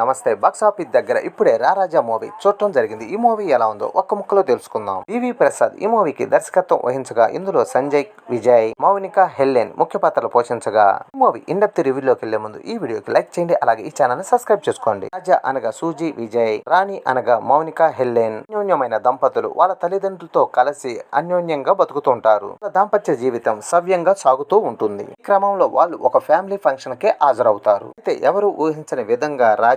నమస్తే box office దగ్గర ఇప్పుడే రారాజా మూవీ చూడటం జరిగింది. ఈ మూవీ ఎలా ఉందో ఒక్క ముక్కలో తెలుసుకుందాం. డివి ప్రసాద్ ఈ మూవీకి దర్శకత్వం వహించగా ఇందులో సంజయ్ విజయ్ మౌనిక హెల్లెన్ ముఖ్య పాత్రలు పోషించగా ఈ మూవీ ఇండెప్త్ రివ్యూలోకి వెళ్ళే ముందు ఈ వీడియోకి లైక్ చేయండి అలాగే ఈ ఛానల్ని సబ్స్క్రైబ్ చేసుకోండి. రాజా అనగా సూజీ విజయ్ రాణి అనగా మౌనిక హెల్లెన్ అన్యోన్యమైన దంపతులు వాళ్ళ తల్లిదండ్రులతో కలిసి అన్యోన్యంగా బతుకుతుంటారు. దాంపత్య జీవితం సవ్యంగా సాగుతూ ఉంటుంది. ఈ క్రమంలో వాళ్ళు ఒక ఫ్యామిలీ ఫంక్షన్ కే హాజరవుతారు. అయితే ఎవరు ఊహించని విధంగా రాజా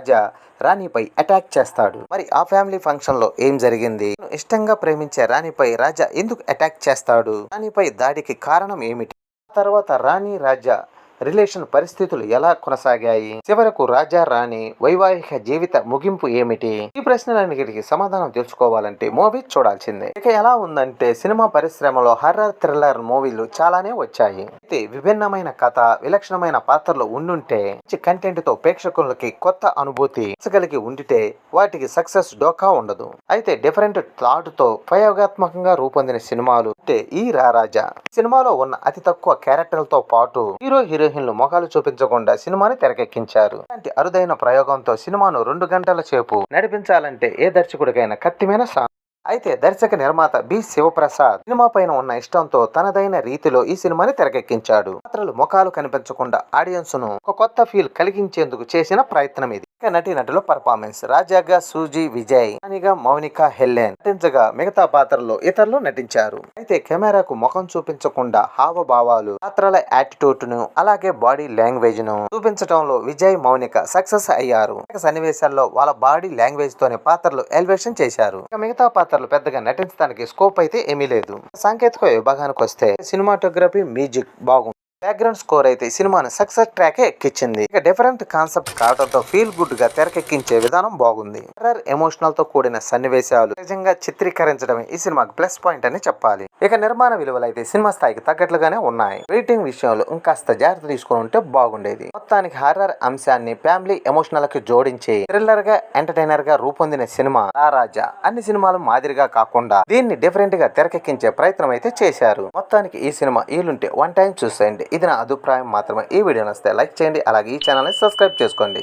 రాణిపై అటాక్ చేస్తాడు. మరి ఆ ఫ్యామిలీ ఫంక్షన్లో ఏం జరిగింది? ఇష్టంగా ప్రేమించే రాణిపై రాజా ఎందుకు అటాక్ చేస్తాడు? రాణిపై దాడికి కారణం ఏమిటి? ఆ తర్వాత రాణి రాజా రిలేషన్ పరిస్థితులు ఎలా కొనసాగాయి? చివరకు రాజా రాణి వైవాహిక జీవిత ముగింపు ఏమిటి? ఈ ప్రశ్నలన్నిటికీ సమాధానం తెలుసుకోవాలంటే మూవీ చూడాల్సిందే. ఇక ఎలా ఉందంటే సినిమా పరిశ్రమలో హర్రర్ థ్రిల్లర్ మూవీలు చాలానే వచ్చాయి. అయితే విభిన్నమైన కథ విలక్షణమైన పాత్రలు ఉండుంటే మంచి కంటెంట్తో ప్రేక్షకులకి కొత్త అనుభూతి కలిగి ఉండితే వాటికి సక్సెస్ డోకా ఉండదు. అయితే డిఫరెంట్ థాట్తో ప్రయోగాత్మకంగా రూపొందిన సినిమాలు అంటే ఈ రారాజా సినిమాలో ఉన్న అతి తక్కువ క్యారెక్టర్లతో పాటు హీరో హీరోయిన్లు మొఖాలు చూపించకుండా సినిమాని తెరకెక్కించారు. ఇలాంటి అరుదైన ప్రయోగంతో సినిమాను రెండు గంటల సేపు నడిపించాలంటే ఏ దర్శకుడికైనా కత్తిమైన సా అయితే దర్శక నిర్మాత బి శివప్రసాద్ సినిమా పైన ఉన్న ఇష్టంతో తనదైన రీతిలో ఈ సినిమాని తెరకెక్కించాడు. పాత్రలు ముఖాలు కనిపించకుండా ఆడియన్స్ను ఒక కొత్త ఫీల్ కలిగించేందుకు చేసిన ప్రయత్నం ఇది. నటి నటుల పర్ఫార్మెన్స్ రాజాగా సూజీ విజయ్ రాణిగా మౌనిక హెల్లెన్ నటించగా మిగతా పాత్రల్లో ఇతరులు నటించారు. అయితే కెమెరాకు ముఖం చూపించకుండా హావభావాలు పాత్రల యాటిట్యూడ్ను అలాగే బాడీ లాంగ్వేజ్ను చూపించడంలో విజయ్ మౌనిక సక్సెస్ అయ్యారు. సన్నివేశాల్లో వాళ్ళ బాడీ లాంగ్వేజ్ తోనే పాత్రలు ఎలివేషన్ చేశారు. మిగతా పాత్రలు పెద్దగా నటించడానికి స్కోప్ అయితే ఏమీ లేదు. సాంకేతిక విభాగానికి వస్తే సినిమాటోగ్రఫీ మ్యూజిక్ బాగుంది బ్యాక్గ్రౌండ్ స్కోర్ అయితే ఈ సినిమాని సక్సెస్ ట్రాక్ ఎక్కించింది. ఇక డిఫరెంట్ కాన్సెప్ట్ కావడంతో ఫీల్ గుడ్గా తెరకెక్కించే విధానం బాగుంది. హర్రర్ ఎమోషనల్తో కూడిన సన్నివేశాలు నిజంగా చిత్రీకరించడమే ఈ సినిమాకి ప్లస్ పాయింట్ అని చెప్పాలి. ఇక నిర్మాణ విలువలు అయితే సినిమా స్థాయికి తగ్గట్లుగానే ఉన్నాయి. రేటింగ్ విషయంలో ఇంకాస్త జాగ్రత్త తీసుకుని ఉంటే బాగుండేది. మొత్తానికి హర్రర్ అంశాన్ని ఫ్యామిలీ ఎమోషనల్కి జోడించి థ్రిల్లర్గా ఎంటర్టైనర్గా రూపొందిన సినిమా రారాజా అన్ని సినిమాలు మాదిరిగా కాకుండా దీన్ని డిఫరెంట్గా తెరకెక్కించే ప్రయత్నం అయితే చేశారు. మొత్తానికి ఈ సినిమా ఈలుంటే వన్ టైం చూసేయండి. ఇది నా అభిప్రాయం మాత్రమే. ఈ వీడియో నచ్చితే లైక్ చేయండి అలాగే ఈ ఛానల్ని సబ్స్క్రైబ్ చేసుకోండి.